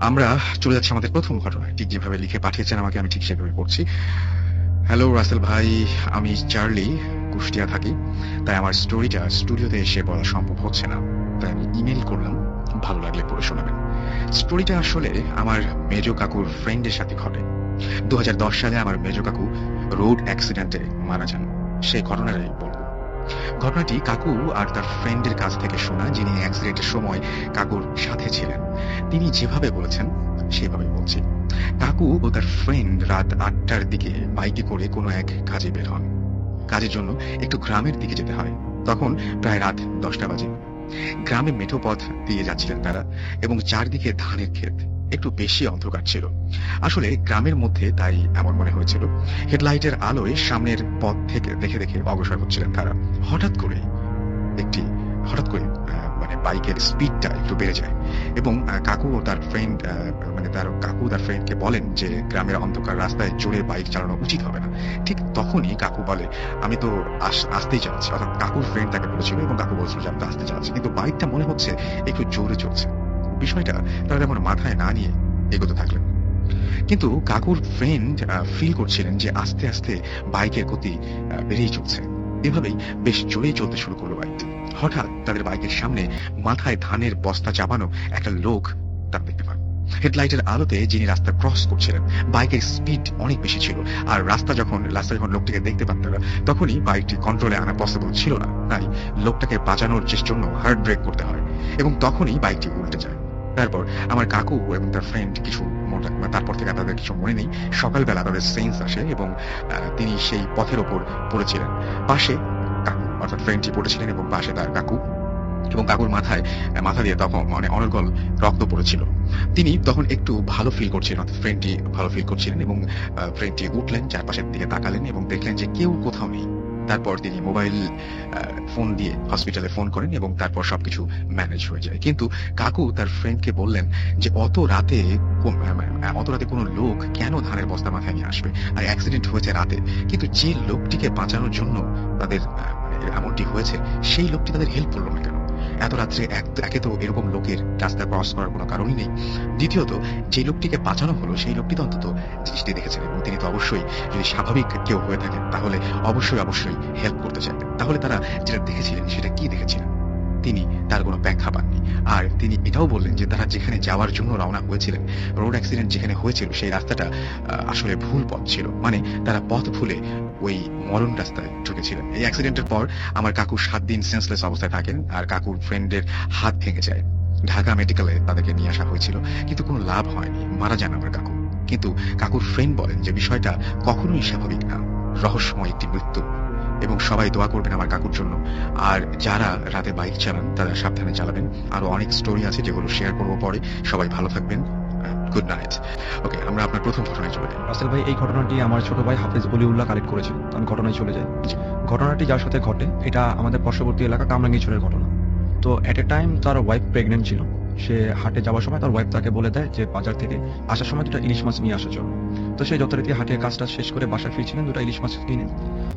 আমরা চলে যাচ্ছি আমাদের প্রথম ঘটনায়। ঠিক যেভাবে লিখে পাঠিয়েছেন আমাকে, আমি ঠিক সেভাবে পড়ছি। হ্যালো, রাসেল ভাই, আমি চার্লি, কুষ্টিয়া থাকি। তাই আমার স্টোরিটা স্টুডিওতে এসে বলা সম্ভব হচ্ছে না। তাই আমি ইমেল করলাম, ভালো লাগলে পড়ে শোনাবেন। স্টোরিটা আসলে আমার মেজ কাকুর ফ্রেন্ডের সাথে ঘটে। দু হাজার দশ সালে আমার মেজ কাকু রোড অ্যাক্সিডেন্টে মারা যান। সেই ঘটনাটাই ঘটনাটি কাকু আর তার ফ্রেন্ডের কাছ থেকে শোনা, যিনি অ্যাক্সিডেন্টের সময় কাকুর সাথে ছিলেন। তিনি যেভাবে বলেছেন, সেভাবে বলছি। কাকু ও তার ফ্রেন্ড রাত আটটার দিকে বাইকে করে কোনো এক কাজে বের হন। কাজের জন্য একটু গ্রামের দিকে যেতে হয়। তখন প্রায় রাত দশটা বাজে। গ্রামে মেঠো পথ দিয়ে যাচ্ছিলেন তারা এবং চারদিকে ধানের ক্ষেত। একটু বেশি অন্ধকার ছিল। আসলে গ্রামের মধ্যে তাই এমন মনে হয়েছিল। হেডলাইটের আলোয় সামনের পথ থেকে দেখে দেখে অগ্রসর হচ্ছিলেন তারা। হঠাৎ করে একটি, হঠাৎ করে মানে বাইকের স্পিডটা একটু বেড়ে যায় এবং কাকু ও তার ফ্রেন্ড মানে তার কাকু তার ফ্রেন্ডকে বলেন যে গ্রামের অন্ধকার রাস্তায় জোরে বাইক চালানো উচিত হবে না। ঠিক তখনই কাকু বলে, আমি তো আস- আসতেই চালাচ্ছি। অর্থাৎ কাকুর ফ্রেন্ড তাকে বলেছিল এবং কাকু বলছিল যে, আমি তো আসতে চালাচ্ছি। কিন্তু বাইকটা মনে হচ্ছে একটু জোরে চলছে। বিষয়টা তারা তেমন মাথায় না নিয়ে এগোতে থাকলেন। কিন্তু কাকুর ফ্রেন্ড ফিল করছিলেন যে আস্তে আস্তে বাইকের গতি বেড়েই চলছে। এভাবেই বেশ জোরেই চলতে শুরু করল বাইকটি। হঠাৎ তাদের বাইকের সামনে মাথায় ধানের বস্তা চাপানো একটা লোক তারা দেখতে পান। হেডলাইটের আলোতে যিনি রাস্তা ক্রস করছিলেন, বাইকের স্পিড অনেক বেশি ছিল। আর রাস্তা যখন রাস্তা যখন লোকটিকে দেখতে পান তারা, তখনই বাইকটি কন্ট্রোলে আনা পসিবল ছিল না। তাই লোকটাকে বাঁচানোর জন্য হার্ড ব্রেক করতে হয়। এবং তখনই বাইকটি উল্টে যায়। তারপর আমার কাকু এবং তার ফ্রেন্ড কিছু তারপর থেকে তাদের কিছু মনে নেই। সকালবেলা তাদের সেন্স আসে এবং তিনি সেই পথের ওপর পড়েছিলেন। পাশে কাকু অর্থাৎ ফ্রেন্ডটি পড়েছিলেন এবং পাশে তার কাকু এবং কাকুর মাথায় মাথা দিয়ে তখন মানে অনর্গল রক্ত পড়েছিল। তিনি তখন একটু ভালো ফিল করছিলেন, অর্থাৎ ফ্রেন্ডটি ভালো ফিল করছিলেন এবং ফ্রেন্ডটি উঠলেন, চারপাশের দিকে তাকালেন এবং দেখলেন যে কেউ কোথাও নেই। তারপর তিনি মোবাইল ফোন দিয়ে হসপিটালে ফোন করেন এবং তারপর সবকিছু ম্যানেজ হয়ে যায়। কিন্তু কাকু তার ফ্রেন্ডকে বললেন যে, অত রাতে অত রাতে কোনো লোক কেন ধানের বস্তা মাথায় নিয়ে আসবে? আর অ্যাক্সিডেন্ট হয়েছে রাতে। কিন্তু যে লোকটিকে বাঁচানোর জন্য তাদের মানে এমনটি হয়েছে, সেই লোকটি তাদের হেল্প করল না কেন? এত রাত্রে একে তো এরকম লোকের রাস্তা ক্রস করার কোনো কারণই নেই। দ্বিতীয়ত, যে লোকটিকে বাঁচানো হলো, সেই লোকটি তো অন্তত জিনিসটি দেখেছেন এবং তিনি তো অবশ্যই যদি স্বাভাবিক কেউ হয়ে থাকেন, তাহলে অবশ্যই অবশ্যই হেল্প করতে চাইতেন তাহলে তারা যেটা দেখেছিলেন, সেটা কি দেখেছিলেন? তিনি তার কোনো ব্যাখ্যা পাননি। আর তিনি এটাও বললেন যে তারা যেখানে যাওয়ার জন্য রওনা হয়েছিলেন রোড অ্যাক্সিডেন্ট যেখানে হয়েছিল, সেই রাস্তাটা আসলে ভুল পথ ছিল। মানে তারা পথ ভুলে ওই মরণ রাস্তায় ঢুকেছিলেন। এই অ্যাক্সিডেন্টের পর আমার কাকু সাত দিন সেন্সলেস অবস্থায় থাকেন আর কাকুর ফ্রেন্ডের হাত ভেঙে যায়। ঢাকা মেডিকেলে তাদেরকে নিয়ে আসা হয়েছিল, কিন্তু কোনো লাভ হয়নি। মারা যান আমার কাকু। কিন্তু কাকুর ফ্রেন্ড বলেন যে বিষয়টা কখনোই স্বাভাবিক না। রহস্যময় একটি মৃত্যু। এবং সবাই দোয়া করবেন আমার কাকুর জন্য। আর যারা রাতে বাইক চালান, তারা সাবধানে চালাবেন। আরও অনেক স্টোরি আছে যেগুলো শেয়ার করব পরে। সবাই ভালো থাকবেন। গুড নাইট ওকে আমরা আপনার প্রথম ঘটনায় চলে যাই। রাসেল ভাই এই ঘটনাটি আমার ছোট ভাই হাফেজ বলিউল্লাহ কালেক্ট করেছিল। তো আমি ঘটনায় চলে যাই। ঘটনাটি যার সাথে ঘটে এটা আমাদের পার্শ্ববর্তী এলাকা কামরাঙ্গিচুরের ঘটনা। তো এট এ টাইম তার ওয়াইফ প্রেগনেন্ট ছিল। সে হাটে যাওয়ার সময় তার ওয়াইফ তাকে বলে দেয় যে বাজার থেকে আসার সময় দুটো ইলিশ মাছ নিয়ে আসার জন্য তো সেই যথারীতি হাটে কাজটা শেষ করে বাসায় ফিরছিলেন দুটো ইলিশ মাছ কিনে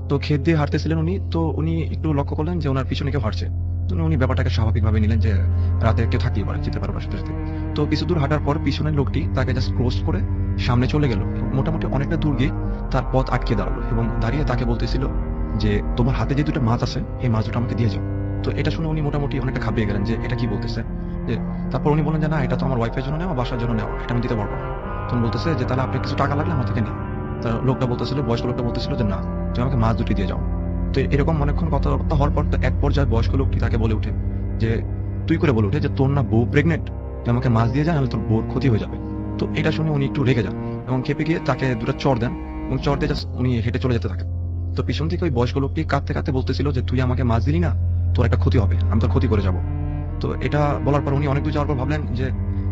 তো ক্ষেত দিয়ে হাঁটতেছিলেন উনি। তো উনি একটু লক্ষ্য করলেন যে ওনার পিছনে কেউ হাঁটছে। উনি ব্যাপারটাকে স্বাভাবিকভাবে নিলেন যে রাতে কেউ থাকতেই পারে, যেতে পারে বাসার সাথে। তো কিছু দূর হাঁটার পর পিছনের লোকটি তাকে জাস্ট ক্রস করে সামনে চলে গেল। মোটামুটি অনেকটা দূর গিয়ে তার পথ আটকে দাঁড়াল এবং দাঁড়িয়ে তাকে বলতেছিল যে, তোমার হাতে যে দুটো মাছ আছে, এই মাছ দুটো আমাকে দিয়ে যাও। তো এটা শুনে উনি মোটামুটি অনেকটা খাবিয়ে গেলেন যে, এটা কি বলতেছে? যে, তারপর উনি বলেন যে, না, এটা তো আমার ওয়াইফের জন্য নেওয়া, বাসার জন্য নেওয়া, এটা আমি দিতে পারব না। তখন বলতেছে যে, তাহলে আপনি কিছু টাকা লাগলে আমার থেকে নিন। তার লোকটা বলতেছিল, বয়স্ক লোকটা বলতেছিল যে, না, তুমি আমাকে মাছ দুটি দিয়ে যাও। তো এরকম অনেকক্ষণ কথাবার্তা হওয়ার পর তো এক পর্যায়ে বয়স্ক লোকটি তাকে বলে উঠে যে, তুই করে বলে উঠে যে, তোর না বউ প্রেগনেন্ট তুই আমাকে মাছ দিয়ে যা, নাহলে তোর বউর ক্ষতি হয়ে যাবে। তো এটা শুনে উনি একটু রেগে যান এবং খেপে গিয়ে তাকে দুটো চর দেন এবং চর দিয়ে just উনি হেঁটে চলে যেতে থাকেন। তো পিছন থেকে ওই বয়স্ক লোকটি কাঁদতে কাঁদতে বলতেছিল যে, তুই আমাকে মাছ দিলি না, তোর একটা ক্ষতি হবে, আমি তোর ক্ষতি করে যাব। তো এটা বলার পর উনি অনেক দূর যাওয়ার পর ভাবলেন যে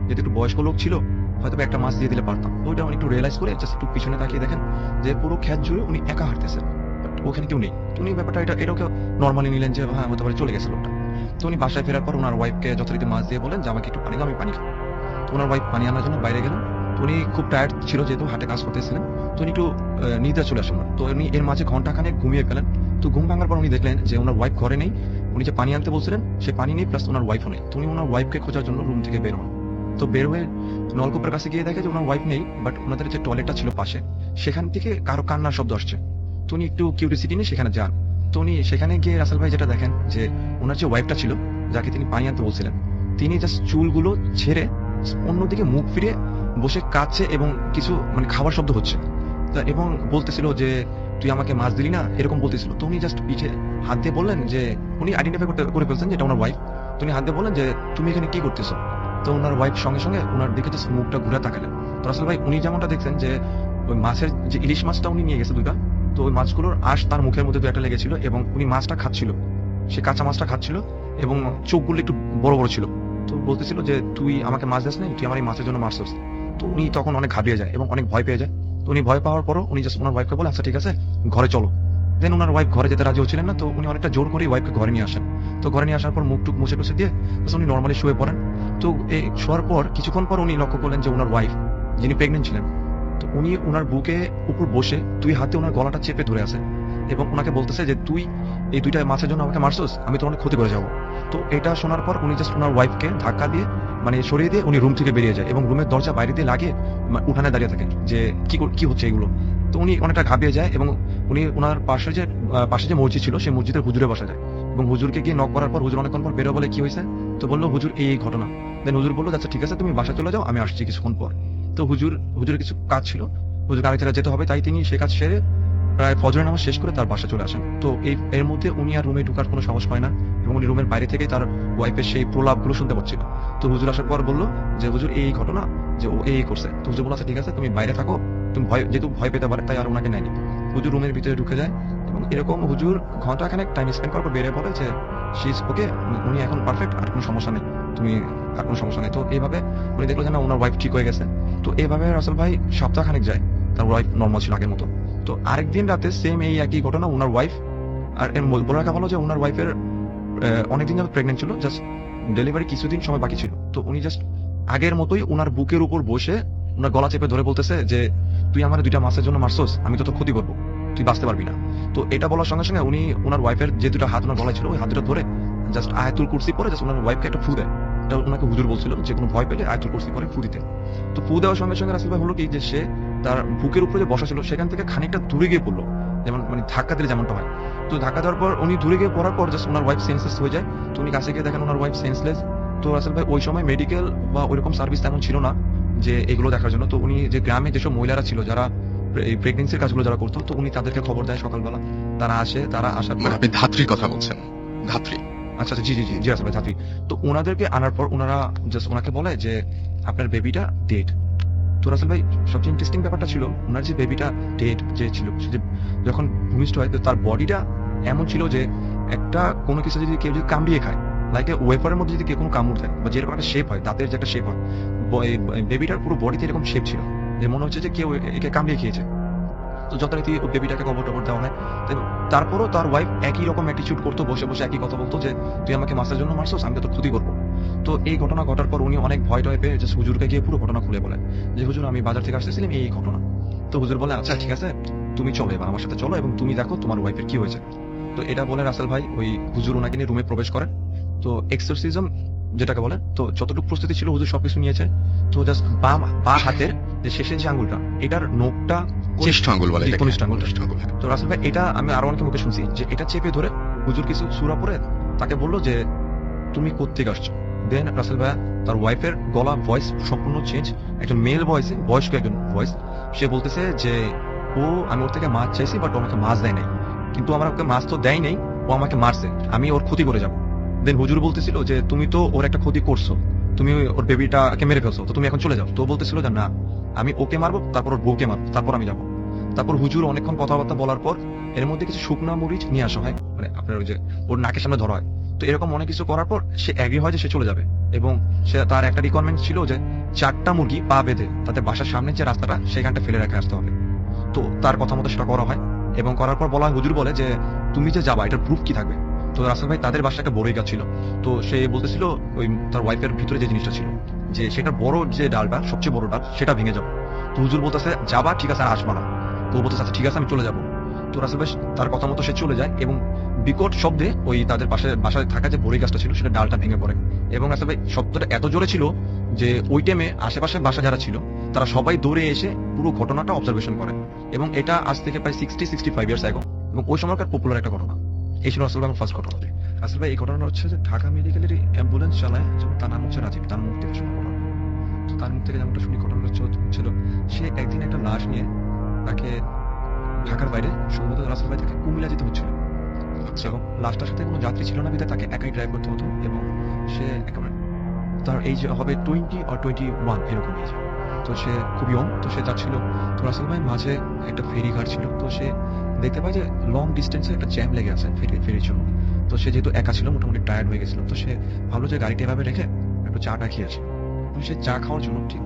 যদি একটু বয়স্ক লোক ছিল হয়তো একটা মাছ দিয়ে দিলে পারতাম। তো ওইটা উনি একটু রিয়েলাইজ করে জাস্ট একটু পিছনে তাকিয়ে দেখেন যে, পুরো খ্যাত জুড়ে উনি একা হাঁটতেছেন। ওখানে কেউ নেই। উনি ব্যাপারটা এটা এটাকে নর্মালি নিলেন যে হ্যাঁ হতে পারে চলে গেছে লোকটা। তো উনি বাসায় ফেরার পর ওনার ওয়াইফকে যথারীতি মাছ দিয়ে বলেন যে, আমাকে একটু পানি দাও, আমি পানি খাব। তো ওনার ওয়াইফ পানি আনার জন্য বাইরে গেলেন। তো উনি খুব টায়ার্ড ছিল যেহেতু, হাটে কাজ করতেছিলেন তো উনি একটু নিদ্রা চলে আসলেন। তো উনি এর মাঝে ঘণ্টা খানেক ঘুমিয়ে গেলেন। তো ঘুম ভাঙার পর উনি দেখলেন যে, ওনার ওয়াইফ ঘরে নেই। উনি যে পানি আনতে বলছিলেন, সে পানি নেই প্লাস ওনার ওয়াইফও নেই। তো উনি ওনার ওয়াইফকে খোঁজার জন্য রুম থেকে বের হন। তো বের হয়ে নলকূপের কাছে গিয়ে দেখে যে, ওনার ওয়াইফ নেই বাট ওনাদের যে টয়লেটটা ছিল পাশে, সেখান থেকে কারও কান্নার শব্দ আসছে। তো উনি একটু কিউরিসিটি নিয়ে সেখানে যান। উনি সেখানে গিয়ে রাসেল ভাই যেটা দেখেন, যে ওনার যে ওয়াইফটা ছিল, যাকে তিনি পানি আনতে বলছিলেন, তিনি জাস্ট চুলগুলো ছেড়ে অন্যদিকে মুখ ফিরে বসে কাঁদছে এবং কিছু মানে খাবার শব্দ হচ্ছে। এবং বলতেছিল যে, তুই আমাকে মাছ দিলি না? এরকম বলতেছিল। তো উনি জাস্ট পিঠে হাত দিয়ে বললেন যে, উনি আইডেন্টিফাই করতে, করে ফেলছেন যে এটা ওনার ওয়াইফ তো উনি হাত দিয়ে বললেন যে, তুমি এখানে কি করতেছো? তো ওনার ওয়াইফ সঙ্গে সঙ্গে ওনার দিকে মুখটা ঘুরে তাকালেন। তো আসলে ভাই উনি যেমনটা দেখছেন যে, ওই মাছের যে ইলিশ মাছটা উনি নিয়ে গেছে দুইটা তো ওই মাছগুলোর আশ তার মুখের মধ্যে দু একটা লেগেছিল এবং উনি মাছটা খাচ্ছিল। সে কাঁচা মাছটা খাচ্ছিল এবং চোখগুলো একটু বড় বড় ছিল। তো বলতেছিল যে, তুই আমাকে মাছ দিস নাই, তুই আমার এই মাছের জন্য মাছ মারছস তো উনি তখন অনেক ঘাবিয়ে যায় এবং অনেক ভয় পেয়ে যায়। তো উনি ভয় পাওয়ার পরও উনি জাস্ট ওনার ওয়াইফকে বলে আচ্ছা ঠিক আছে, ঘরে চলো। দেন ওনার ওয়াইফ ঘরে যেতে রাজি হচ্ছিলেন না, তো উনি অনেকটা জোর করে ওয়াইফকে ঘরে নিয়ে আসেন। তো ঘরে নিয়ে আসার পর মুখ টুক মুছে টুছে দিয়ে উনি নর্মালি শুয়ে পড়েন। তো এই শোয়ার পর, কিছুক্ষণ পর উনি লক্ষ্য করলেন যে ওনার ওয়াইফ যিনি প্রেগনেন্ট ছিলেন তো উনি ওনার বুকে উপর বসে দুই হাতে ওনার গলাটা চেপে ধরে আছে এবং ওনাকে বলতেছে যে, তুই এই দুইটা মাছের জন্য আমাকে মারছস? আমি তোর অনেক ক্ষতি করে যাব। তো এটা শোনার পর উনি জাস্ট ওনার ওয়াইফকে ধাক্কা দিয়ে মানে সরিয়ে দিয়ে উনি রুম থেকে বেরিয়ে যায় এবং রুমের দরজা বাইরে দিয়ে লাগিয়ে মা- উঠানে দাঁড়িয়ে থাকে যে, কি কি হচ্ছে এগুলো? তো উনি অনেকটা ঘাবিয়ে যায় এবং উনি ওনার পাশে যে পাশে যে মসজিদ ছিল, সেই মসজিদের হুজুরে বসা যায় এবং হুজুরকে গিয়ে নক করার পর হুজুর অনেকক্ষণ পর বেরো বলে কি হয়েছে? তো বলল, হুজুর, এই ঘটনা। দেন হুজুর বলল আচ্ছা ঠিক আছে, তুমি বাসা চলে যাও, আমি আসছি কিছুক্ষণ পর। তো হুজুর, হুজুরের কিছু কাজ ছিল। হুজুর ছেড়ে যেতে হবে, তাই তিনি সে কাজ সেরে প্রায় ফজরের নামাজ শেষ করে তার বাসা চলে আসেন। তো এই, এর মধ্যে উনি আর রুমে ঢুকার কোনো সাহস পায় না এবং উনি রুমের বাইরে থেকেই তার ওয়াইফের সেই প্রলাপগুলো শুনতে পাচ্ছিল। তো হুজুর আসার পর বলল যে, হুজুর, এই ঘটনা যে ও এই করছে। তো হুজুর বলল আচ্ছা ঠিক আছে, তুমি বাইরে থাকো। তুমি ভয়, যেহেতু ভয় পেতে পারে, তাই আর ওনাকে নেয়নি। হুজুর রুমের ভিতরে ঢুকে যায়। এরকম হুজুর ঘণ্টা খানেক টাইম স্পেন্ড করার পর বেরিয়ে পড়ে যে শি ওকে উনি এখন পারফেক্ট আর কোনো সমস্যা নেই। তুমি, আর কোনো সমস্যা নেই। তো এইভাবে উনি দেখল যে না, ওনার ওয়াইফ ঠিক হয়ে গেছে। তো এইভাবে রাসেল ভাই সপ্তাহ খানেক যায়, তার ওয়াইফ নর্মাল ছিল আগের মতো। তো আরেকদিন রাতে সেম এই একই ঘটনা, ওনার ওয়াইফ আর এর বলে রাখা ভালো যে, ওনার ওয়াইফের অনেকদিন যাবে প্রেগনেন্ট ছিল জাস্ট ডেলিভারি কিছুদিন সময় বাকি ছিল। তো উনি জাস্ট আগের মতোই ওনার বুকের উপর বসে ওনার গলা চেপে ধরে বলতেছে যে, তুই আমার দুইটা মাসের জন্য মারছস, আমি তো ক্ষতি করব। তুই বাঁচতে পারবি না। তো এটা বলার সঙ্গে সঙ্গে উনি ওনার ওয়াইফের যে দুটো হাত ওনার গলায় ছিল, ওই হাত দুটো ধরে জাস্ট আয়াতুল কুরসি পরে জাস্ট ওনার ওয়াইফকে একটা ফু দেয়। এটা ওনাকে হুজুর বলছিল যে কোনো ভয় পেলে আয়াতুল পরে ফু দিতে। তো ফু দেওয়ার সঙ্গে সঙ্গে রাসেল ভাই হলো কি যে সে তার বুকের উপরে যে বসা ছিল, সেখান থেকে খানিকটা দূরে গিয়ে পড়ল। যেমন মানে ধাক্কা দিলে যেমনটা হয়। তো ধাক্কা দেওয়ার পর উনি দূরে গিয়ে পড়ার পর জাস্ট ওনার ওয়াইফ সেন্সলেস হয়ে যায়। তো উনি কাছে গিয়ে দেখেন ওনার ওয়াইফ সেন্সলেস তো রাসেল ভাই ওই সময় মেডিকেল বা ওইরকম সার্ভিস তেমন ছিল না যে এগুলো দেখার জন্য। তো উনি যে গ্রামে যেসব মহিলারা ছিল, যারা এই প্রেগনেন্সির কাজগুলো যারা করতো তো উনি তাদেরকে খবর দেয় সকালবেলা। তারা আসে তারা আসার পর মানে আপনি ধাত্রীর কথা বলছেন। ধাত্রী। আচ্ছা আচ্ছা জি জি জি জি আসলে ধাত্রী। তো ওনাদেরকে আনার পর ওনারা জাস্ট ওনাকে বলে যে আপনার বেবিটা ডেড তো রাসেল ভাই সবচেয়ে ইন্টারেস্টিং ব্যাপারটা ছিল ওনার যে বেবিটা ডেড যে ছিল সে যে যখন ভূমিষ্ঠ হয় তো তার বডিটা এমন ছিল যে একটা কোনো কিছু যদি কেউ যদি কামড়িয়ে খায় লাইক ওয়েফারের মধ্যে যদি কেউ কোনো কামড় দেয় বা যেরকম একটা শেপ হয় দাঁতের যে একটা শেপ হয় বেবিটার পুরো বডিতে এরকম শেপ ছিল। যে মনে হচ্ছে যে কেউ একে কামড়িয়ে খেয়েছে। তো যথারীতি বেবিটাকে কবর টবর দেওয়া হয়। তারপরও তার ওয়াইফ একই রকম অ্যাটিচিউড করতো, বসে বসে একই কথা বলতো যে, তুই আমাকে মাসের জন্য মারছস, আমি তো ক্ষতি করব। তো এই ঘটনা ঘটার পর উনি অনেক ভয় টয় পেয়ে জাস্ট হুজুরকে গিয়ে পুরো ঘটনা খুলে বলেন যে, হুজুর, আমি বাজার থেকে আসতেছিলাম, এই ঘটনা। তো হুজুর বলে আচ্ছা ঠিক আছে, তুমি চলো এবার আমার সাথে চলো এবং তুমি দেখো তোমার ওয়াইফের কি হয়েছে। তো এটা বলে রাসেল ভাই ওই হুজুর ওনাকে নিয়ে রুমে প্রবেশ করেন। তো এক্সোরসিজম যেটাকে বলে তো যতটুকু প্রস্তুতি ছিল হুজুর সবকিছু নিয়েছে। তো জাস্ট বাম বা হাতের যে শেষের যে আঙ্গুলটা এটার নোকটা কনিষ্ঠ আঙ্গুল বলে কনিষ্ঠ আঙ্গুল। হ্যাঁ। তো রাসেল ভাই এটা আমি আরও অনেকের মুখে শুনছি যে এটা চেপে ধরে হুজুর কিছু সুরা পরে তাকে বলল যে তুমি কোত্থেকে আসছো? দেন রাসেল ভাই তার ওয়াইফের গলা ভয়েস সম্পূর্ণ চেঞ্জ একজন মেল ভয়েসে বয়স্ক একজন ভয়েস সে বলতেছে যে ও আমি ওর থেকে মাছ চাইছি বাট ও আমাকে মাছ দেয় নাই। কিন্তু আমার ওকে মাছ তো দেয় নাই ও আমাকে মারছে। আমি ওর ক্ষতি করে যাব। দেন হুজুর বলতেছিল যে, তুমি তো ওর একটা ক্ষতি করছ। তুমি ওর বেবিটাকে মেরে ফেলছো, তো তুমি এখন চলে যাও। তো বলতেছিল যে, না, আমি ওকে মারবো, তারপর ওর বউকে মারবো, তারপর আমি যাব। তারপর হুজুর অনেকক্ষণ কথাবার্তা বলার পর এর মধ্যে কিছু শুকনা মরিচ নিয়ে আসা হয় মানে আপনার ওই যে ওর নাকের সামনে ধরা হয়। তো এরকম অনেক কিছু করার পর সে এগ্রি হয় যে সে চলে যাবে এবং সে তার একটা রিকোয়ারমেন্ট ছিল যে, চারটা মুরগি পা বেঁধে তাতে বাসার সামনে যে রাস্তাটা, সেখানটা ফেলে রেখে আসতে হবে। তো তার কথা মতো সেটা করা হয় এবং করার পর বলা হয়, হুজুর বলে যে, তুমি যে যাবা, এটার প্রুফ কি থাকবে? তো রাসেল ভাই তাদের বাসায় একটা বড়ই গাছ ছিল। তো সে বলতেছিল ওই তার ওয়াইফের ভিতরে যে জিনিসটা ছিল, যে সেটা বড় যে ডালটা, সবচেয়ে বড় ডাল, সেটা ভেঙে যাবে। তো হুজুর বলতেছে, যাবা, ঠিক আছে, আর আসবা না। তো বলতেছে আচ্ছা ঠিক আছে, আমি চলে যাব। তো রাসেল ভাই তার কথা মতো সে চলে যায় এবং বিকট শব্দে ওই তাদের পাশে, বাসায় থাকা যে বড়ি গাছটা ছিল, সেটা ডালটা ভেঙে পড়ে। এবং রাসেল ভাই শব্দটা এত জোরে ছিল যে ওই টাইমে আশেপাশে বাসা যারা ছিল, তারা সবাই দৌড়ে এসে পুরো ঘটনাটা অবজারভেশন করে। এবং এটা আজ থেকে প্রায় সিক্সটি সিক্সটি ফাইভ ইয়ার্স আগে এবং ওই সময়কার পপুলার একটা ঘটনা। এই ছিল আমার ফার্স্ট ঘটনা আসলে ভাই, এই ঘটনাটা হচ্ছে যে ঢাকা মেডিকেলের অ্যাম্বুলেন্স চালায় যেমন তার নাম হচ্ছে রাজীব, তার মুখ থেকে শুনি ঘটনা। তো তার মুখ থেকে যেমনটা শুনি ঘটনা ছিল, সে একদিন একটা লাশ নিয়ে তাকে ঢাকার বাইরে সম্ভবত রাসেল ভাই তাকে কুমিল্লা যেতে হচ্ছিল। এবং লাস্টটার সাথে কোনো যাত্রী ছিল না তাকে একাই ড্রাইভ করতে হতো এবং সে একেবারে তার এই যে হবে টোয়েন্টি আর টোয়েন্টি ওয়ান এরকম এজ তো সে খুব ইয়ং তো সে যাচ্ছিল। তো রাসেল ভাই মাঝে একটা ফেরি ঘাট ছিল, তো সে দেখতে পায় যে লং ডিস্টেন্সে একটা জ্যাম লেগে আছে ফেরির জন্য। তো সে যেহেতু একা ছিল, মোটামুটি টায়ার্ড হয়ে গেছিল, তো সে ভাবলো যে গাড়িটা এভাবে রেখে একটু চাটা খেয়ে আসে। সে চা খাওয়ার জন্য ঠিক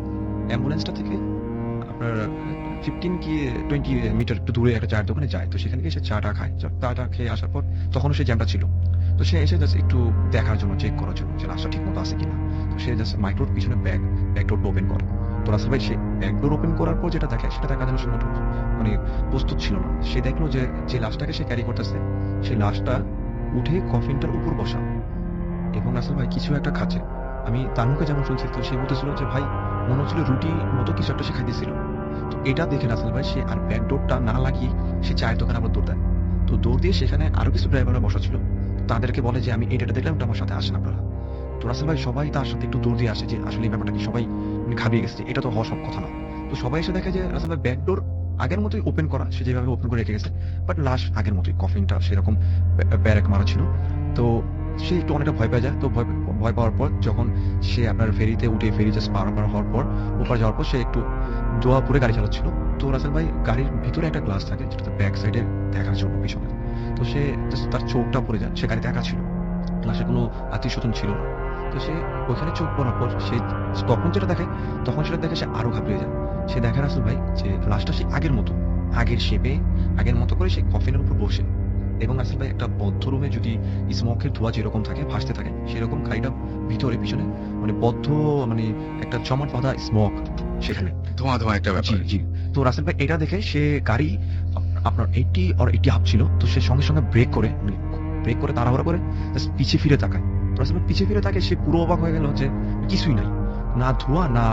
অ্যাম্বুলেন্সটা থেকে আপনার ফিফটিন কি টোয়েন্টি মিটার একটু দূরে একটা চায়ের দোকানে যায়। তো সেখানে গিয়ে সে চাটা খায়। চা- চাটা খেয়ে আসার পর তখনও সে জ্যামটা ছিল। তো সে এসে জাস্ট একটু দেখার জন্য চেক করার জন্য যে লাশটা ঠিক মতো আছে কিনা। তো সে জাস্ট মাইক্রোর পিছনে ব্যাগ ব্যাগ ডোর ওপেন করে। তো রাসেল সে ডোর ওপেন করার পর যেটা দেখে, সেটা দেখার জন্য সে মানে প্রস্তুত ছিল না। সে দেখল যে যে লাশটাকে সে ক্যারি করতেছে সেই লাশটা উঠে কফিনটার উপর বসা। এবং রাসেল ভাই, কিছু একটা খাচ্ছে। আমি তার মুখে যেমন শুনছি, তো সে বলতেছিল যে, ভাই, মনে হচ্ছিল রুটি মতো কিছু একটা সে খাইতেছিল। তো এটা দেখে রাসেল ভাই, সে আর ব্যাক ডোরটা না লাগিয়ে সে চায়ের দোকানে আবার দৌড় দেয়। তো দৌড় দিয়ে সেখানে আরও কিছু ড্রাইভাররা বসা ছিল। তাদেরকে বলে যে, আমি এটা দেখলাম আমার সাথে আসেন আপনারা। তো রাসেল ভাই, সবাই তার সাথে একটু দৌড় দিয়ে আসে যে, আসলে এই ব্যাপারটা কি সবাই উনি ঘাবিয়ে গেছে এটা তো হওয়া সব কথা না। তো সবাই এসে দেখে যে রাসেল ভাই ব্যাক ডোর আগের মতোই ওপেন করা, সে যেভাবে ওপেন করে রেখে গেছে। বাট লাশ আগের মতোই কফিনটা সেরকম ব্যারেক মারা ছিল। তো সে একটু অনেকটা ভয় পেয়ে যায়। তো ভয় ভয় পাওয়ার পর যখন সে আপনার ফেরিতে উঠে ফেরি জাস্ট পার পার হওয়ার পর, ওপার যাওয়ার পর সে একটু দোয়া পরে গাড়ি চালাচ্ছিল। তো রাসেল ভাই, গাড়ির ভিতরে একটা গ্লাস থাকে যেটা ব্যাক সাইডে দেখার জন্য পিছনে। তো সে just তার চোখটা পড়ে যায়, সে গাড়িতে একা ছিল। গ্লাসে কোনো আত্মীয় স্বজন ছিল না। তো সে ওখানে চোখ পড়ার পর সে তখন যেটা দেখে তখন সেটা দেখে সে আরও ঘাবড়ে যায়। সে দেখে রাসেল ভাই যে লাশটা সে আগের মতো আগের শেপে আগের মতো করে সে কফিনের উপর বসে। এবং আসলে ভাই একটা বদ্ধ রুমে যদি স্মোকের ধোঁয়া যেরকম থাকে ভাসতে থাকে সেরকম গাড়িটা ভিতরে পিছনে মানে বদ্ধ মানে একটা জমাট বাঁধা স্মোক সেখানে। ধোঁয়া ধোঁয়া একটা ব্যাপার। জি তো রাসেল ভাই এটা দেখে সে গাড়ি আপনার এইটি আর এইটি আপ ছিল তো সে সঙ্গে সঙ্গে ব্রেক করে ব্রেক করে তাড়াহুড়া করে just পিছে ফিরে তাকায়। রাসেল ভাই পিছে ফিরে তাকে সে পুরো অবাক হয়ে গেল যে, কিছুই নাই। না ধোঁয়া, না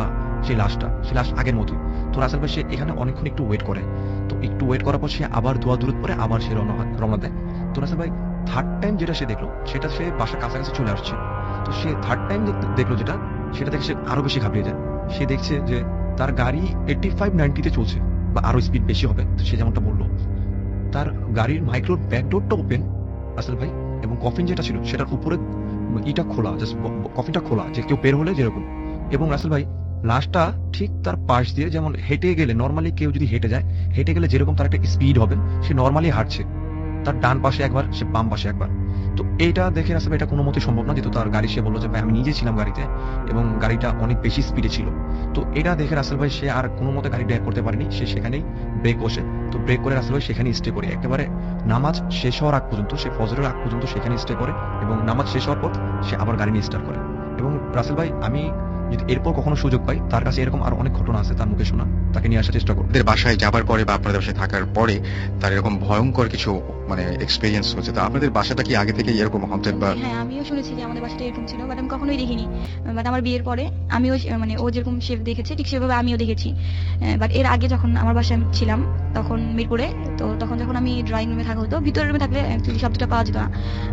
সেই লাশটা সেই লাশ আগের মতোই। তো রাসেল ভাই, সে এখানে অনেকক্ষণ একটু ওয়েট করে। তো একটু ওয়েট করার পর সে আবার ধোয়া দূরত পরে আবার সে রওনা রওনা দেয়। তো রাসেল ভাই থার্ড টাইম যেটা সে দেখল, সেটা সে বাসার কাছাকাছি চলে আসছে। তো সে থার্ড টাইম দেখল যেটা, সেটা দেখে সে আরও বেশি ঘাবড়িয়ে যায়। সে দেখছে যে, তার গাড়ি এইটটি ফাইভ নাইনটিতে চলছে, বা আরও স্পিড বেশি হবে। তো সে যেমনটা বলল, তার গাড়ির মাইক্রোর ব্যাক ডোরটা ওপেন আসল ভাই, এবং কফিন যেটা ছিল, সেটার উপরে ইটা খোলা জাস্ট কফিটা খোলা, যে কেউ বের হলে যেরকম। এবং রাসেল ভাই, লাশটা ঠিক তার পাশ দিয়ে যেমন হেঁটে গেলে নর্মালি কেউ যদি হেঁটে যায়, হেঁটে গেলে যেরকম তার একটা স্পিড হবে, সে নর্মালি হাঁটছে। তার ডান পাশে একবার, সে বাম পাশে একবার। তো এইটা দেখে আসলে এটা কোনো মতেই সম্ভব না। যেহেতু তার গাড়ি সে বলল যে, ভাই, আমি নিজে ছিলাম গাড়িতে এবং গাড়িটা অনেক বেশি স্পিডে ছিল। তো এটা দেখে রাসেল ভাই সে আর কোনো মতে গাড়ি ড্রাইভ করতে পারেনি। সে সেখানেই ব্রেক বসে। তো ব্রেক করে রাসেল ভাই সেখানেই স্টে করে। একেবারে নামাজ শেষ হওয়ার আগ পর্যন্ত, সে ফজরের আগ পর্যন্ত সেখানে স্টে করে এবং নামাজ শেষ হওয়ার পর সে আবার গাড়ি নিয়ে স্টার্ট করে। এবং রাসেল ভাই, আমি যদি এরপর কখনো সুযোগ পাই, তার কাছে এরকম আর অনেক ঘটনা আছে, তার মুখে শোনা, তাকে নিয়ে আসার চেষ্টা করব। বাসায় যাবার পরে বা আপনাদের বাসায় থাকার পরে তার এরকম ভয়ঙ্কর কিছু মানে এক্সপিরিয়েন্স হচ্ছে। তো আপনাদের বাসাটা কি আগে থেকে এরকম হন্টেড বা হ্যাঁ আমিও শুনেছি যে আমাদের বাসাটা এরকম ছিল বাট আমি কখনোই দেখিনি। বাট আমার বিয়ের পরে আমিও মানে ও যেরকম শেফ দেখেছে ঠিক সেভাবে আমিও দেখেছি। বাট এর আগে যখন আমার বাসায় আমি ছিলাম তখন মিরপুরে তো তখন যখন আমি ড্রয়িং রুমে থাকা হতো ভিতরের রুমে থাকলে শব্দটা পাওয়া যেত না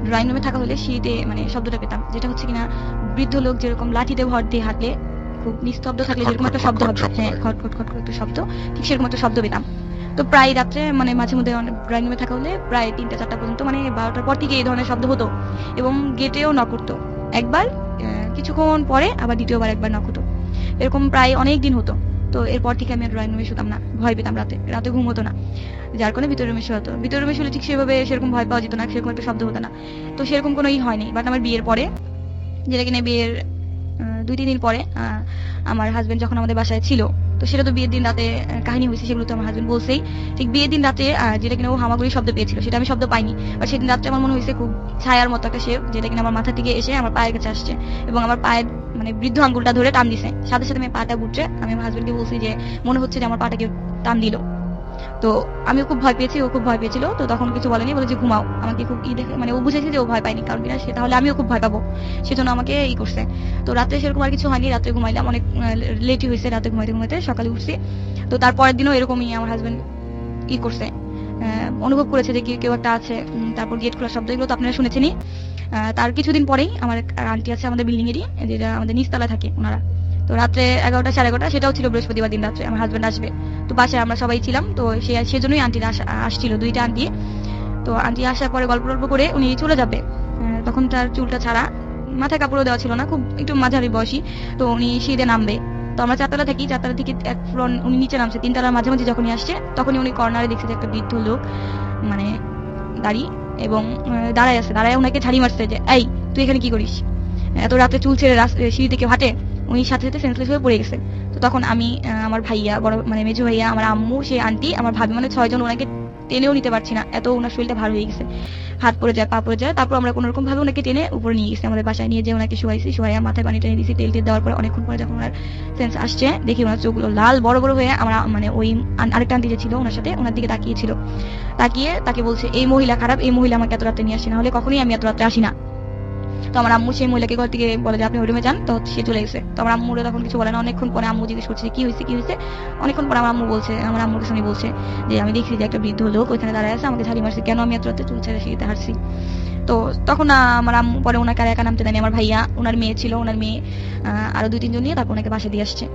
ড্রয়িং রুমে থাকা হলে শীতে মানে শব্দটা পেতাম। যেটা হচ্ছে কিনা বৃদ্ধ লোক যেরকম লাঠিতে ভর দিয়ে হাঁটলে খুব নিস্তব্ধ থাকলে যেরকম একটা শব্দ হবে হ্যাঁ। খট খট খট একটা শব্দ ঠিক সেরকম একটা শব্দ পেতাম। তো প্রায় রাত্রে মানে মাঝে মধ্যে ড্রয়িং রুমে থাকা হলে প্রায় তিনটা, চারটা পর্যন্ত মানে বারোটার পর থেকে এই ধরনের শব্দ হতো এবং গেটেও নক করতো। একবার কিছুক্ষণ পরে আবার দ্বিতীয়বার একবার নক হতো। এরকম প্রায় অনেক দিন হতো। তো এরপর থেকে আমি ড্রয়িং রুমে শুতাম না। ভয় পেতাম রাতে। রাতে ঘুম হতো না। যার কারণে ভিতরে রুমে হতো। ভিতরে রুমে শুলে ঠিক সেভাবে সেরকম ভয় পাওয়া যেত না, সেরকম একটা শব্দ হতো না। তো সেরকম কোনো ই হয়নি। বাট আমার বিয়ের পরে, যেটা কিনা বিয়ের দুই, তিন দিন পরে আমার হাজবেন্ড যখন আমাদের বাসায় ছিল তো সেটা তো বিয়ের দিন রাতে কাহিনী হয়েছে সেগুলো তো আমার হাজবেন্ড বলছেই। ঠিক বিয়ের দিন রাতে যেটা কিনা ও হামাগুড়ি শব্দ পেয়েছিল, সেটা আমি শব্দ পাইনি। বা সেদিন রাতে আমার মনে হয়েছে খুব ছায়ার মতো একটা সে যেটা কিনা আমার মাথা থেকে এসে আমার পায়ের কাছে আসছে এবং আমার পায়ের মানে বৃদ্ধ আঙ্গুলটা ধরে টান দিছে। সাথে সাথে আমি পাটা গুটছে আমি আমার হাজবেন্ডকে বলছি যে, মনে হচ্ছে যে আমার পাটাকে টান দিল। তো আমিও খুব ভয় পেয়েছি ও খুব ভয় পেয়েছিল। তো তখন কিছু বলেনি বলে যে ঘুমাও। আমাকে খুব ই দেখে মানে ও বুঝেছে যে ও ভয় পায়নি কারণ কিনা সে তাহলে আমিও খুব ভয় পাবো। সেজন্য আমাকে ই করছে। তো রাত্রে সেরকম আর কিছু হয়নি রাত্রে ঘুমাইলাম। অনেক লেটই হয়েছে রাতে ঘুমাইতে ঘুমাইতে সকালে উঠছি। তো তারপরের দিনও এরকমই আমার হাজবেন্ড ই করছে। অনুভব করেছে যে কেউ একটা আছে তারপর গেট খোলার শব্দ এগুলো তো আপনারা শুনেছেনই। আহ, তার কিছুদিন পরেই আমার আন্টি আছে আমাদের বিল্ডিং এরই যেটা আমাদের নিচতলায় থাকে ওনারা। তো রাত্রে এগারোটা, সাড়ে এগারোটা, সেটাও ছিল বৃহস্পতিবার দিন রাত্রে, আমার হাজবেন্ড আসবে। তো বাসায় আমরা সবাই ছিলাম, তো সে, সেজন্যই আন্টির আসছিল, দুইটা আন্টি তো আন্টি আসার পরে গল্প টল্প করে উনি চলে যাবে। তখন তার চুলটা ছাড়া, মাথায় কাপড়ও দেওয়া ছিল না, খুব একটু মাঝারি বয়সী। তো উনি সিঁড়ে নামবে। তো আমরা চারতলা থাকি চারতলা থেকে এক ফ্লোর উনি নিচে নামছে, তিনতলার মাঝামাঝি যখনই আসছে, তখনই উনি কর্নারে দেখছে যে একটা বৃদ্ধ লোক মানে দাঁড়ি এবং দাঁড়ায় আছে, দাঁড়ায় ওনাকে ঝাড়ি মারছে যে, এই, তুই এখানে কি করিস? এত রাতে চুল ছেড়ে সিঁড়ি থেকে হাঁটে? উনি সাথে সাথে সেন্সলেস হয়ে পড়ে গেছে। তো তখন আমি আমার ভাইয়া, বড় মানে মেজো ভাইয়া, আমার আম্মু সেই আন্টি, আমার ভাবি মানে ছয়জন ওনাকে টেনেও নিতে পারছি না। এত ওনার শরীরটা ভার হয়ে গেছে। হাত পড়ে যায়, পা পড়ে যায়। তারপর আমরা কোনো রকম ভাবে ওনাকে টেনে উপরে নিয়ে গেছি। আমাদের বাসায় নিয়ে যে ওনাকে শুয়াইছি। শুয়াইয়া মাথায় পানি টেনে দিয়েছি তেল টেল দেওয়ার পর অনেকক্ষণ পরে যখন ওনার সেন্স আসছে, দেখি ওনার চোখগুলো লাল, বড় বড় হয়ে আমরা মানে ওই আরেকটা আন্টি যে ছিল ওনার সাথে, ওনার দিকে তাকিয়েছিল। তাকিয়ে তাকে বলছে, এই মহিলা খারাপ, এই মহিলা আমাকে এত রাতে নিয়ে আসে, না হলে কখনোই আমি এত রাতে আসি না। তো আমার আম্মু সেই মহিলাকে ঘর থেকে বলে যে, আপনি ওই রুমে যান। তো সে চলে গেছে। তো আমার আম্মুরে তখন কিছু বলে না। অনেকক্ষণ পরে আম্মু জিজ্ঞেস করছে কি হয়েছে কি হয়েছে অনেকক্ষণ পরে আমার আম্মু বলছে, আমার আম্মুর শুনে বলছে যে, আমি দেখছি যে একটা বৃদ্ধ লোক ওইখানে দাঁড়ায় আছে, আমাকে ঝাড়ি মারছে। কেন আমি এত রাতে চুল ছেড়ে সিঁড়িতে হারছি তো তখন আমার আম্মু পরে ওনাকে আর একা নামতে দেয়নি। আমার ভাইয়া, ওনার মেয়ে ছিল, ওনার মেয়ে আরও দুই তিনজন নিয়ে তারপর ওনাকে বাসা দিয়ে আসছে।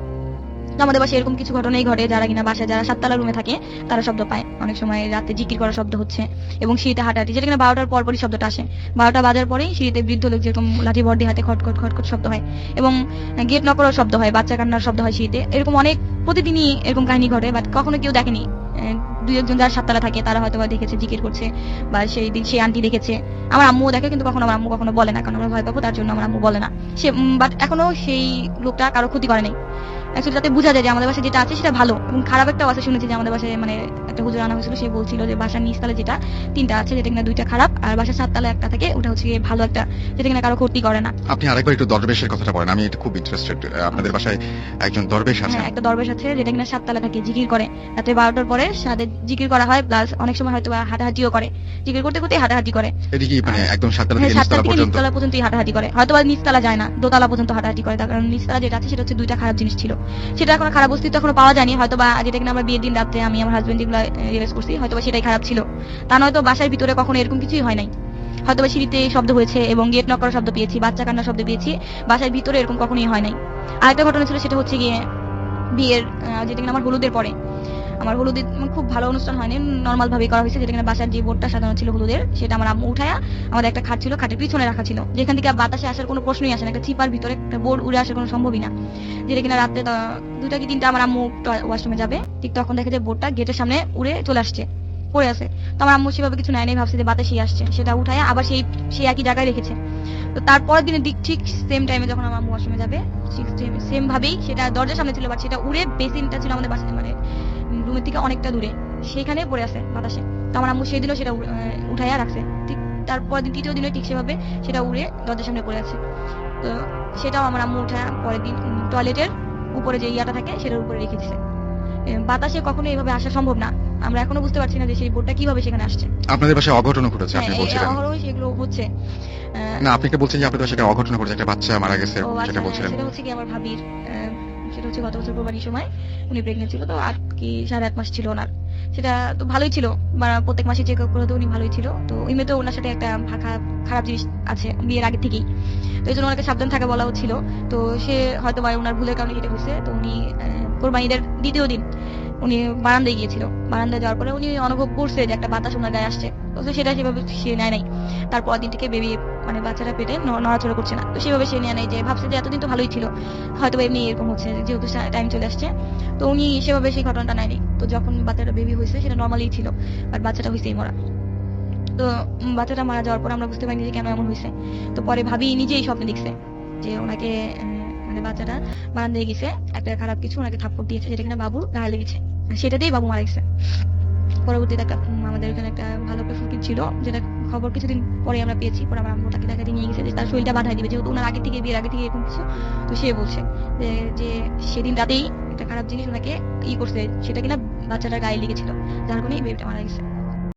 আমাদের বাসায় এরকম কিছু ঘটনাই ঘটে, যারা কিনা বাসায় যারা সাততলা রুমে থাকে, তারা শব্দ পায়। অনেক সময় রাতে জিকির করার শব্দ হচ্ছে এবং সিঁড়িতে হাঁটাহাঁটি, যেটা কিনা বারোটার পর পরই শব্দটা আসে। বারোটা বাজার পরেই সিঁড়িতে বৃদ্ধ লোক যেরকম লাঠি বর্দি হাতে খটখট খটখট শব্দ হয় এবং গেট নক করার শব্দ হয়, বাচ্চা কান্নার শব্দ হয় সিঁড়িতে। এরকম অনেক, প্রতিদিনই এরকম কাহিনী ঘটে বাট কখনো কেউ দেখেনি। দুই একজন যারা সাততলা থাকে, তারা হয়তো বা দেখেছে, জিকির করছে, বা সেই দিন সেই আন্টি দেখেছে। আমার আম্মুও দেখে, কিন্তু কখনো আমার আম্মু কখনো বলে না, কারণ আমরা ভয় পাবো, তার জন্য আমার আম্মু বলে না। সে বাট এখনও সেই লোকটা কারও ক্ষতি করে নাই। অ্যাকচুয়ালি যাতে বোঝা যায় যে আমাদের বাসায় যেটা আছে সেটা ভালো। এবং খারাপ একটা আছে শুনেছি যে আমাদের বাসায় মানে একটা হুজুর আনা হয়েছিল সে বলছিল যে বাসার নিচতলা যেটা তিনটা আছে যেটা কিনা দুইটা খারাপ আর বাসার সাততলা একটা থাকে ওটা হচ্ছে ভালো একটা যেটা কিনা কারও ক্ষতি করে না। আপনি আরেকবার একটু দরবেশের কথাটা বলেন আমি এটা খুব ইন্টারেস্টেড আপনাদের বাসায় একজন দরবেশ আছে। হ্যাঁ একটা দরবেশ আছে যেটা কিনা সাততলা থাকে জিকির করে। রাতে বারোটার পরে সাথে জিকির করা হয় প্লাস অনেক সময় হয়তো বা হাঁটাহাঁটিও করে। জিকির করতে করতে হাঁটাহাঁটি করে। এটি কি মানে একদম সাততলা হ্যাঁ থেকে নিচতলা পর্যন্ত? নিচতলা পর্যন্তই হাঁটাহাঁটি করে। হয়তো বা নিচতলা যায় না দোতলা পর্যন্ত হাঁটাহাঁটি করে তার কারণ নিচতলা যেটা আছে সেটা হচ্ছে দুইটা খারাপ জিনিস ছিল। সেটা এখন খারাপ অস্তিত্ব এখনও পাওয়া যায়নি। হয়তো বা যেটা কিনা আমরা বিয়ের দিন রাতে আমি আমার হাজবেন্ড যেগুলো রিয়েলাইজ করছি। হয়তো বা সেটাই খারাপ ছিল। তা নয়তো বাসার ভিতরে কখনো এরকম কিছুই হয় নাই। হয়তো বা সিঁড়িতে শব্দ হয়েছে এবং গেট নক করার শব্দ পেয়েছি, বাচ্চা কান্নার শব্দ পেয়েছি। বাসার ভিতরে এরকম কখনোই হয় নাই। আরেকটা ঘটনা ছিল, সেটা হচ্ছে গিয়ে বিয়ের যেটা কিনা আমার হলুদের পরে। আমার হলুদের খুব ভালো অনুষ্ঠান হয়নি নর্মাল ভাবে করা হয়েছে, যেটা কিনা বাসার যে বোর্ডটা সাজানো ছিল হলুদের, সেটা আমার আম্মু উঠায়া আমাদের একটা খাট ছিল, খাটের পিছনে রাখা ছিল। যেখান থেকে বাতাসে আসার কোনো প্রশ্নই আসে না, একটা চিপার ভিতরে একটা বোর্ড উড়ে আসার কোনো সম্ভবই না। যেটা কিনা রাত্রে দুটা কি তিনটা আমার আম্মু ওয়াশরুমে যাবে, ঠিক তখন দেখে যে বোর্ডটা গেটের সামনে উড়ে চলে আসছে, পড়ে আছে। তো আমার আম্মু সেভাবে কিছু নেয় নাই, ভাবছে যে বাতাসই আসছে, সেটা উঠায় আবার সেই সেই একই জায়গায় রেখেছে। তো তারপরের দিনে দিক ঠিক সেম টাইমে যখন আমার আম্মু ওয়াশরুমে যাবে সেম ভাবেই সেটা দরজার সামনে ছিল বাট সেটা উড়ে বেসিনটা ছিল আমাদের বাসাতে মানে রুমের থেকে অনেকটা দূরে। সেখানে পড়ে আছে বাতাসে। তো আমার আম্মু সেই দিনও সেটা উঠাইয়া রাখছে। ঠিক তারপর দিন তৃতীয় দিনও ঠিক সেভাবে সেটা উড়ে দরজার সামনে পড়ে আছে। তো সেটাও আমার আম্মু উঠায় পরের দিন টয়লেটের উপরে যে ইয়াটা থাকে সেটার উপরে রেখে দিছে। বাতাসে কখনো এভাবে আসা সম্ভব না। আমরা এখনও বুঝতে পারছি না যে সেই বোর্ডটা কীভাবে সেখানে আসছে। আপনাদের বাসায় অঘটন ঘটেছে আপনি হ্যাঁ, বলছিলেন। অহরহই সেগুলো হচ্ছে। না আপনি কি বলছেন যে আপনাদের একটা অঘটন ঘটেছে একটা বাচ্চা মারা গেছে সেটা বলছিলেন? সেটা হচ্ছে কি আমার ভাবির সেটা হচ্ছে গত বছর কোরবানির সময় উনি প্রেগনেন্ট ছিল, তো আট কি সাড়ে আট মাস ছিল ওনার। সেটা তো ভালোই ছিল, বা প্রত্যেক মাসে চেক আপ করে উনি ভালোই ছিল। তো এমনিতে ওনার সাথে একটা খারাপ জিনিস আছে, বিয়ের আগে থেকেই। তো এই জন্য ওনাকে সাবধান থাকা বলাও ছিল। তো সে হয়তো বা ওনার ভুলের কারণে এটা হয়েছে তো উনি কোরবানিদের দ্বিতীয় দিন উনি বারান্দায় গিয়েছিল। বারান্দায় যাওয়ার পরে উনি অনুভব করছে যে একটা বাতাস ওনার গায়ে আসছে। তো সেটা সেভাবে সে নেয় নাই। তারপর দিন থেকে বেবি মানে বাচ্চাটা পেটে নড়াচড়া করছে না। তো সেভাবে সে নেয় নাই যে ভাবছে যে এতদিন তো ভালোই ছিল। হয়তো এমনি এরকম হচ্ছে, যেহেতু টাইম চলে আসছে। তো উনি সেভাবে সেই ঘটনাটা নেয়নি। তো যখন বাচ্চাটা বেবি হয়েছে, সেটা নর্মালি ছিল। বাট বাচ্চাটা হয়েছেই মরা। তো বাচ্চাটা মারা যাওয়ার পর আমরা বুঝতে পারিনি যে কেন এমন হয়েছে। তো পরে ভাবি নিজেই স্বপ্নে দেখছে যে ওনাকে মানে বাচ্চাটা বারান্দায় গেছে, একটা খারাপ কিছু ওনাকে থাপ্পড় দিয়েছে যেটা কিনা বাবুর গায়ে লেগেছে। সেটাতেই বাবু মারা গেছে। পরবর্তীতে একটা আমাদের এখানে একটা ভালো একটা ছিল, যেটা খবর কিছুদিন পরে আমরা পেয়েছি, পরে আমার আম্মু তাকে দেখাতে নিয়ে গেছে যে তার শরীরটা বাধাই দিবে। যেহেতু ওনার আগে থেকে বিয়ের আগে থেকে এরকম কিছু, তো সে বলছে যে যে সেদিন রাতেই একটা খারাপ জিনিস ওনাকে ই করছে, সেটা কিনা বাচ্চাটার গায়ে লেগেছিল, যার কারণে এই বেবিটা মারা গেছে।